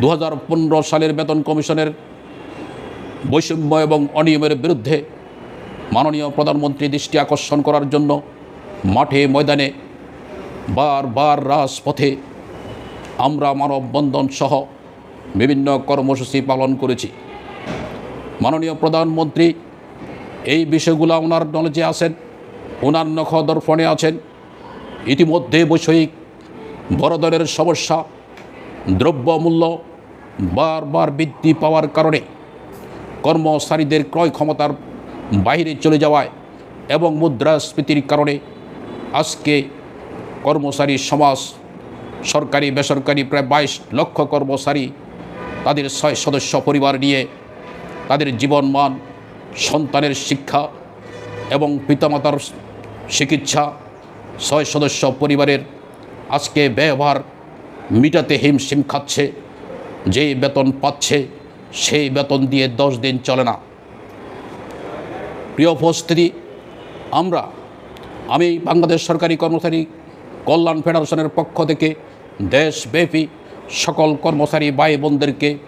দু হাজার পনেরো সালের বেতন কমিশনের বৈষম্য এবং অনিয়মের বিরুদ্ধে মাননীয় প্রধানমন্ত্রী দৃষ্টি আকর্ষণ করার জন্য মাঠে ময়দানে বারবার রাজপথে আমরা মানববন্ধন সহ বিভিন্ন কর্মসূচি পালন করেছি। মাননীয় প্রধানমন্ত্রী এই বিষয়গুলো ওনার নলেজে আছেন ওনার নখ দর্পণে আছেন। ইতিমধ্যে বৈষয়িক বড় ধরনের সমস্যা দ্রব্যমূল্য বারবার বৃদ্ধি পাওয়ার কারণে কর্মচারীদের ক্রয় ক্ষমতার বাইরে চলে যাওয়ায় এবং মুদ্রাস্ফীতির কারণে আজকে কর্মচারী সমাজ, সরকারি, বেসরকারি প্রায় বাইশ লক্ষ কর্মচারী তাদের ছয় সদস্য পরিবার নিয়ে তাদের জীবনমান, সন্তানের শিক্ষা এবং পিতামাতার চিকিৎসা ছয় সদস্য পরিবারের আজকে ব্যবহার মিটাতে হিমশিম খাচ্ছে, যে বেতন পাচ্ছে, সেই বেতন দিয়ে দশ দিন চলে না। প্রিয় উপস্থিতি, আমরা, আমি বাংলাদেশ সরকারি কর্মচারী কল্যাণ ফেডারেশনের পক্ষ থেকে দেশব্যাপী সকল কর্মচারী ভাই বোনদেরকে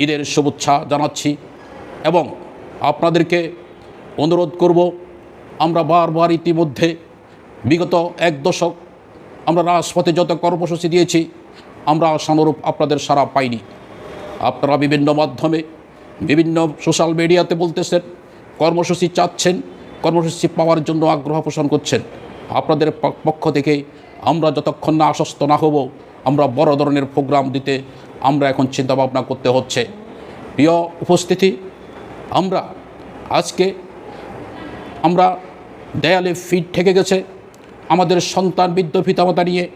ঈদের শুভেচ্ছা জানাচ্ছি এবং আপনাদেরকে অনুরোধ করব, আমরা বারবার ইতিমধ্যে বিগত এক দশক আমরা রাজপথে যত কর্মসূচি দিয়েছি আমরা আশানুরূপ আপনাদের সারা পাইনি। আপনারা বিভিন্ন মাধ্যমে, বিভিন্ন সোশ্যাল মিডিয়াতে বলতেছেন, কর্মসূচি চাচ্ছেন, কর্মসূচি পাওয়ার জন্য আগ্রহ পোষণ করছেন। আপনাদের পক্ষ থেকে আমরা যতক্ষণ না আশ্বস্ত না হব, আমরা বড় ধরনের প্রোগ্রাম দিতে আমরা এখন চিন্তাভাবনা করতে হচ্ছে। প্রিয় উপস্থিতি, আমরা আজকে, আমরা দেয়ালে ফিট ঠেকে গেছে। আমাদের সন্তান, বৃদ্ধ পিতামাতা নিয়ে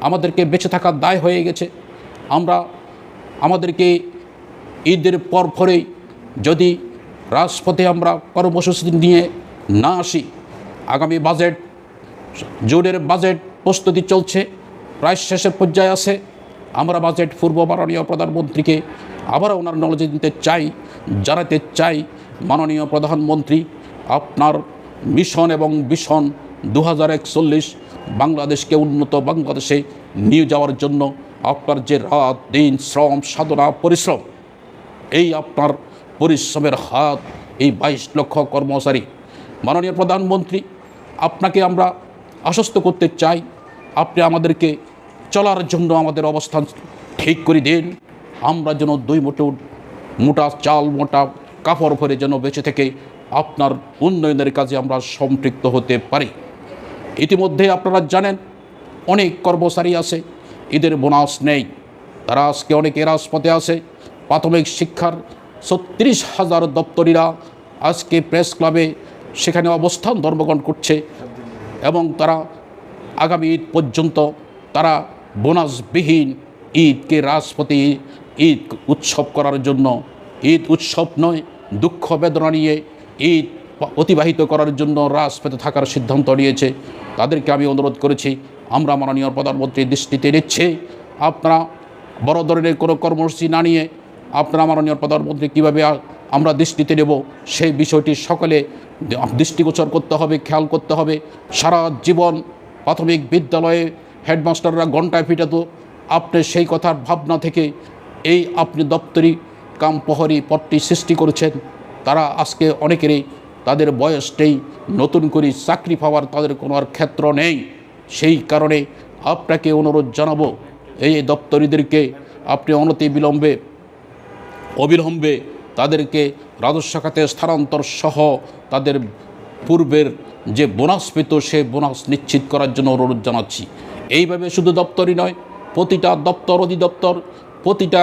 আমাদেরকে বেঁচে থাকার দায় হয়ে গেছে। আমরা আমাদেরকে ঈদের পর পরেই যদি রাজপথে আমরা কর্মসূচি নিয়ে না আসি, আগামী বাজেট, জুনের বাজেট প্রস্তুতি চলছে, প্রায় শেষের পর্যায়ে আছে। আমরা বাজেট পূর্ব মাননীয় প্রধানমন্ত্রীকে আবার ওনার নলেজে দিতে চাই, জানাতে চাই। মাননীয় প্রধানমন্ত্রী, আপনার মিশন এবং বিশন দু হাজার একচল্লিশ বাংলাদেশকে উন্নত বাংলাদেশে নিয়ে যাওয়ার জন্য আপনার যে রাত, দিন, শ্রম, সাধনা, পরিশ্রম, এই আপনার পরিশ্রমের হাত, এই বাইশ লক্ষ কর্মচারী। মাননীয় প্রধানমন্ত্রী, আপনাকে আমরা আশ্বস্ত করতে চাই, আপনি আমাদেরকে চলার জন্য আমাদের অবস্থান ঠিক করে দিন। আমরা যেন দুই মুঠো মোটা চাল, মোটা কাপড় ভরে যেন বেঁচে থেকে আপনার উন্নয়নের কাজে আমরা সম্পৃক্ত হতে পারি। ইতিমধ্যে আপনারা জানেন, অনেক কর্মচারী আছে ঈদের বোনাস নেই। তারা আজকে অনেক অনেকে রাজপথে আছে। প্রাথমিক শিক্ষার ছত্রিশ হাজার দপ্তরীরা আজকে প্রেস ক্লাবে সেখানে অবস্থান ধর্মগ্রহণ করছে এবং তারা আগামী ঈদ পর্যন্ত তারা বোনাসবিহীন ঈদকে রাজপথে ঈদ উৎসব করার জন্য, ঈদ উৎসব নয়, দুঃখ বেদনা নিয়ে ঈদ অতিবাহিত করার জন্য রাজপথে থাকার সিদ্ধান্ত নিয়েছে। তাদেরকে আমি অনুরোধ করেছি, আমরা মাননীয় প্রধানমন্ত্রীর দৃষ্টিতে নিচ্ছে। আপনারা বড় ধরনের কোনো কর্মসূচি না নিয়ে আপনারা মাননীয় প্রধানমন্ত্রী কীভাবে আমরা দৃষ্টিতে নেব, সেই বিষয়টি সকলে দৃষ্টিগোচর করতে হবে, খেয়াল করতে হবে। সারা জীবন প্রাথমিক বিদ্যালয়ে হেডমাস্টাররা ঘন্টায় ফিটাতো আপনি সেই কথার ভাবনা থেকে এই আপনি দপ্তরি কাম প্রহরী পদটি সৃষ্টি করেছেন। তারা আজকে অনেকেরই তাদের বয়সটাই নতুন করে চাকরি পাওয়ার তাদের কোনো আর ক্ষেত্র নেই। সেই কারণে আপনাকে অনুরোধ জানাব, এই দপ্তরিদেরকে আপনি অনতি বিলম্বে, অবিলম্বে তাদেরকে রাজস্ব খাতে স্থানান্তর সহ তাদের পূর্বের যে বোনাস পেত সে বোনাস নিশ্চিত করার জন্য অনুরোধ জানাচ্ছি। এইভাবে শুধু দপ্তরই নয়, প্রতিটা দপ্তর অধিদপ্তর, প্রতিটা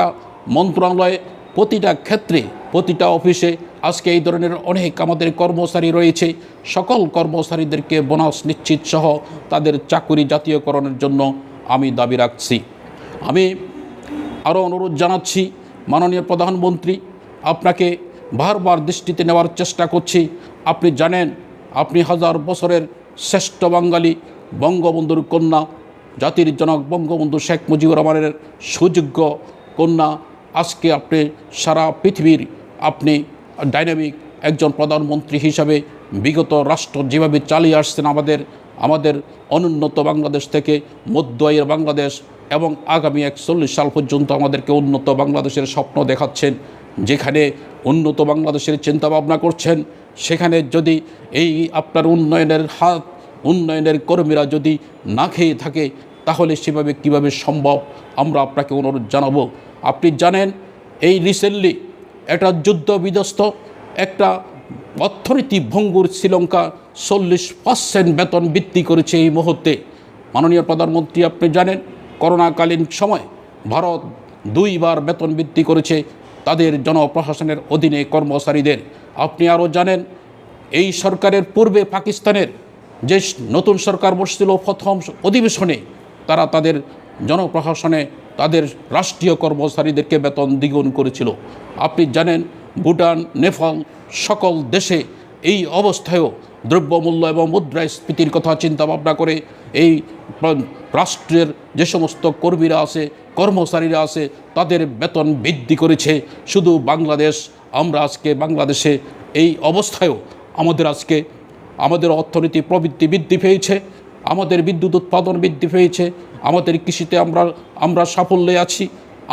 মন্ত্রণালয়ে প্রতিটা ক্ষেত্রে, প্রতিটা অফিসে আজকে এই ধরনের অনেক আমাদের কর্মচারী রয়েছে। সকল কর্মচারীদেরকে বোনাস নিশ্চিত সহ তাদের চাকুরি জাতীয়করণের জন্য আমি দাবি রাখছি। আমি আরও অনুরোধ জানাচ্ছি, মাননীয় প্রধানমন্ত্রী, আপনাকে বারবার দৃষ্টিতে নেওয়ার চেষ্টা করছি। আপনি জানেন, আপনি হাজার বছরের শ্রেষ্ঠ বাঙালি বঙ্গবন্ধুর কন্যা, জাতির জনক বঙ্গবন্ধু শেখ মুজিবুর রহমানের সুযোগ্য কন্যা। আজকে আপনি সারা পৃথিবীর আপনি ডাইনামিক একজন প্রধানমন্ত্রী হিসাবে বিগত রাষ্ট্র যেভাবে চালিয়ে আসছেন আমাদের আমাদের অনুন্নত বাংলাদেশ থেকে মধ্য আয়ের বাংলাদেশ এবং আগামী একচল্লিশ সাল পর্যন্ত আমাদেরকে উন্নত বাংলাদেশের স্বপ্ন দেখাচ্ছেন, যেখানে উন্নত বাংলাদেশের চিন্তা ভাবনা করছেন। সেখানে যদি এই আপনার উন্নয়নের হাত, উন্নয়নের কর্মীরা যদি না খেয়ে থাকে, তাহলে সেভাবে কীভাবে সম্ভব? আমরা আপনাকে অনুরোধ জানাব আপনি জানেন, এই রিসেন্টলি একটা যুদ্ধ বিধ্বস্ত, একটা অর্থনীতি ভঙ্গুর শ্রীলঙ্কা চল্লিশ পার্সেন্ট বেতন বৃদ্ধি করেছে এই মুহূর্তে। মাননীয় প্রধানমন্ত্রী, আপনি জানেন, করোনাকালীন সময় ভারত দুইবার বেতন বৃদ্ধি করেছে তাদের জনপ্রশাসনের অধীনে কর্মচারীদের। আপনি আরও জানেন, এই সরকারের পূর্বে পাকিস্তানের যে নতুন সরকার বসছিল প্রথম অধিবেশনে, তারা তাদের জনপ্রশাসনে তাদের রাষ্ট্রীয় কর্মচারীদেরকে বেতন দ্বিগুণ করেছিল। আপনি জানেন, ভুটান, নেপাল সকল দেশে এই অবস্থায়ও দ্রব্যমূল্য এবং মুদ্রাস্ফীতির কথা চিন্তা ভাবনা করে এই রাষ্ট্রের যে সমস্ত কর্মীরা আছে, কর্মচারীরা আছে, তাদের বেতন বৃদ্ধি করেছে। শুধু বাংলাদেশ, আমরা আজকে বাংলাদেশে এই অবস্থায়ও আমাদের আজকে, আমাদের অর্থনীতি প্রবৃত্তি বৃদ্ধি পেয়েছে। আমাদের বিদ্যুৎ উৎপাদন বৃদ্ধি পেয়েছে, আমাদের কৃষিতে আমরা আমরা সাফল্যে আছি,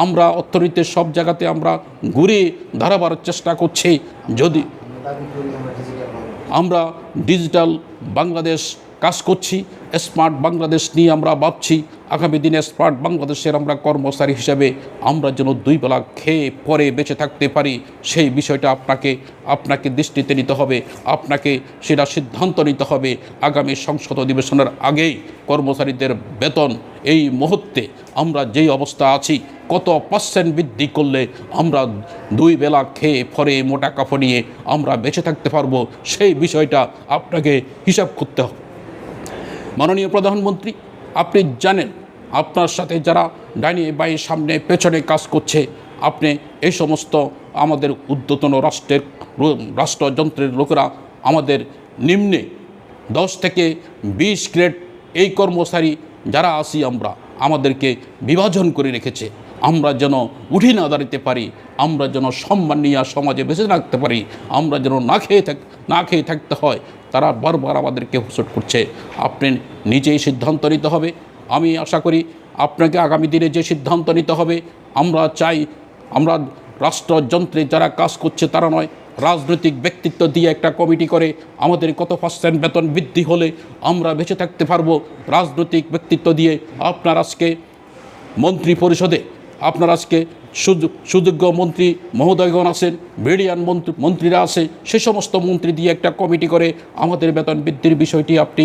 আমরা অর্থনীতির সব জায়গাতে আমরা ঘুরে দাঁড়াবার চেষ্টা করছি। যদি আমরা ডিজিটাল বাংলাদেশ কাজ করছি। স্মার্ট বাংলাদেশ নিয়ে আমরা ভাবছি। আগামী দিনে স্মার্ট বাংলাদেশের আমরা কর্মচারী হিসাবে আমরা যেন দুই বেলা খেয়ে পরে বেঁচে থাকতে পারি, সেই বিষয়টা আপনাকে আপনাকে দৃষ্টিতে নিতে হবে। আপনাকে সেটা সিদ্ধান্ত নিতে হবে। আগামী সংসদ অধিবেশনের আগেই কর্মচারীদের বেতন, এই মুহূর্তে আমরা যেই অবস্থা আছি, কত পার্সেন্ট বৃদ্ধি করলে আমরা দুই বেলা খেয়ে ফরে মোটা কাপড় নিয়ে আমরা বেঁচে থাকতে পারব, সেই বিষয়টা আপনাকে হিসাব করতে হবে। মাননীয় প্রধানমন্ত্রী, আপনি জানেন আপনার সাথে যারা ডাইনি বাই সামনে পেছনে কাজ করছে, আপনি এই সমস্ত আমাদের উদ্যতন রাষ্ট্রের, রাষ্ট্রযন্ত্রের লোকেরা আমাদের নিম্নে দশ থেকে বিশ গ্রেড এই কর্মচারী যারা আছি আমরা, আমাদেরকে বিভাজন করে রেখেছে। আমরা যেন উঠে না দাঁড়াতে পারি, আমরা যেন সম্মান নিয়ে সমাজে বেঁচে থাকতে পারি, আমরা যেন না খেয়ে থাক, না খেয়ে থাকতে হয় তারা বারবার আমাদেরকে হুসট করছে। আপনি নিজেই সিদ্ধান্ত নিতে হবে। আমি আশা করি আপনাকে আগামী দিনে যে সিদ্ধান্ত নিতে হবে, আমরা চাই আমরা রাষ্ট্রযন্ত্রে যারা কাজ করছে তারা নয়, রাজনৈতিক ব্যক্তিত্ব দিয়ে একটা কমিটি করে আমাদের কত পার্সেন্ট বেতন বৃদ্ধি হলে আমরা বেঁচে থাকতে পারব। রাজনৈতিক ব্যক্তিত্ব দিয়ে আপনার আজকে মন্ত্রী পরিষদে আপনার আজকে সুযোগ, সুযোগ্য মন্ত্রী মহোদয়গণ আছেন মন্ত্রী, মন্ত্রীরা আছে, সে সমস্ত মন্ত্রী দিয়ে একটা কমিটি করে আমাদের বেতন বৃদ্ধির বিষয়টি আপনি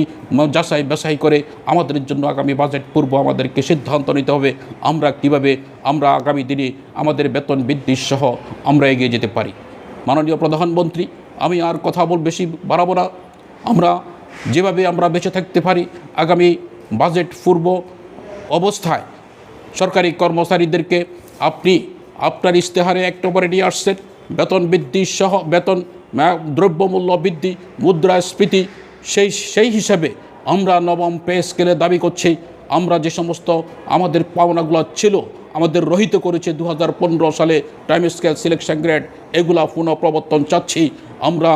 যাচাই বাছাই করে আমাদের জন্য আগামী বাজেট পূর্ব আমাদেরকে সিদ্ধান্ত নিতে হবে। আমরা কীভাবে, আমরা আগামী দিনে আমাদের বেতন বৃদ্ধির সহ আমরা এগিয়ে যেতে পারি। মাননীয় প্রধানমন্ত্রী, আমি আর কথা বল, বেশি বাড়াবো না। আমরা যেভাবে আমরা বেঁচে থাকতে পারি, আগামী বাজেট পূর্ব অবস্থায় সরকারি কর্মচারীদেরকে আপনি আপনার ইশতেহারে এক নম্বরে নিয়ে আসছেন। বেতন বৃদ্ধি সহ, বেতন দ্রব্যমূল্য বৃদ্ধি, মুদ্রাস্ফীতি, সেই সেই হিসাবে আমরা নবম পে স্কেলে দাবি করছি। আমরা যে সমস্ত আমাদের পাওনাগুলো ছিল, আমাদের রহিত করেছে দু হাজার পনেরো সালে টাইম স্কেল সিলেকশন গ্রেড, এগুলা পুনঃপ্রবর্তন চাচ্ছি। আমরা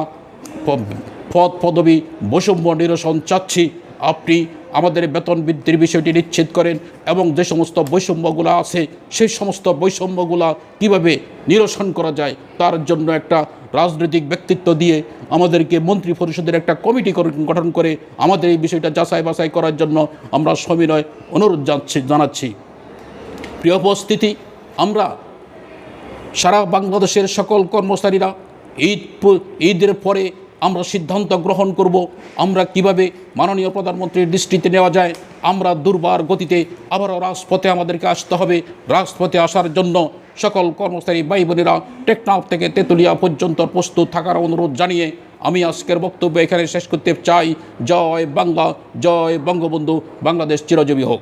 পদ, পদবি বৈষম্য নিরসন চাচ্ছি। আপনি আমাদের বেতন বৃদ্ধির বিষয়টি নিশ্চিত করেন এবং যে সমস্ত বৈষম্যগুলো আছে, সেই সমস্ত বৈষম্যগুলো কীভাবে নিরসন করা যায়, তার জন্য একটা রাজনৈতিক ব্যক্তিত্ব দিয়ে আমাদেরকে মন্ত্রী পরিষদের একটা কমিটি গঠন করে আমাদের এই বিষয়টা যাচাই বাছাই করার জন্য আমরা সবিনয় অনুরোধ জানাচ্ছি। প্রিয় উপস্থিতি, আমরা সারা বাংলাদেশের সকল কর্মচারীরা ঈদ ঈদের পরে আমরা সিদ্ধান্ত গ্রহণ করব, আমরা কীভাবে মাননীয় প্রধানমন্ত্রীর দৃষ্টিতে নেওয়া যায়, আমরা দুর্বার গতিতে আবারও রাজপথে আমাদেরকে আসতে হবে, রাজপথে আসার জন্য সকল কর্মচারী ভাই বোনেরা টেকনাফ থেকে তেঁতুলিয়া পর্যন্ত প্রস্তুত থাকার অনুরোধ জানিয়ে আমি আজকের বক্তব্য এখানে শেষ করতে চাই। জয় বাংলা, জয় বঙ্গবন্ধু, বাংলাদেশ চিরজীবী হোক।